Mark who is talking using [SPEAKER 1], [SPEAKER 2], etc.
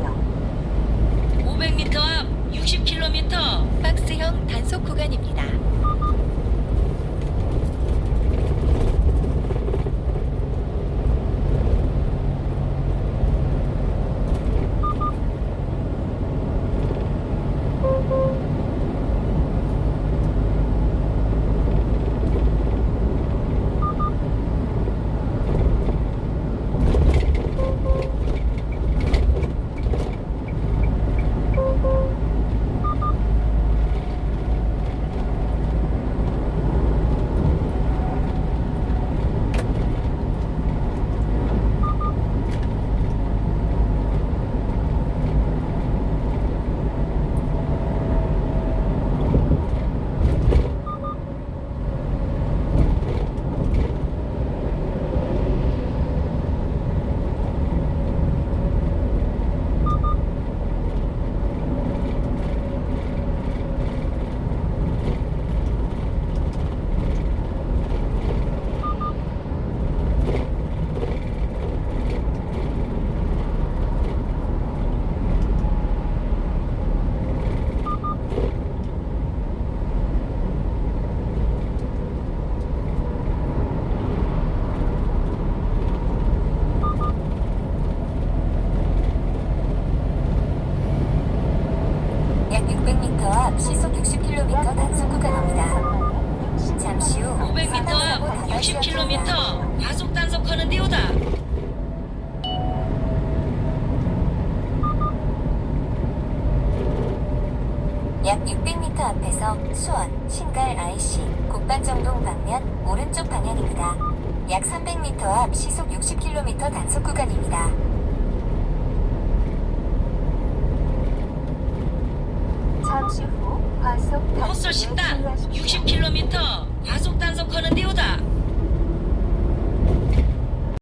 [SPEAKER 1] 주십시오.
[SPEAKER 2] 500m 앞 60km
[SPEAKER 3] 박스형 단속 구간입니다.
[SPEAKER 1] 약 600m 앞 시속 60km 단속 구간입니다. 잠시 후
[SPEAKER 2] 500m
[SPEAKER 1] 사망사고
[SPEAKER 2] 앞
[SPEAKER 1] 다발 지역입니다.
[SPEAKER 2] 60km 가속 단속하는 데오다
[SPEAKER 1] 약 600m 앞에서 수원, 신갈 IC, 국반정동 방면 오른쪽 방향입니다. 약 300m 앞 시속 60km 단속 구간입니다. 과속
[SPEAKER 2] 헛설 식당 60km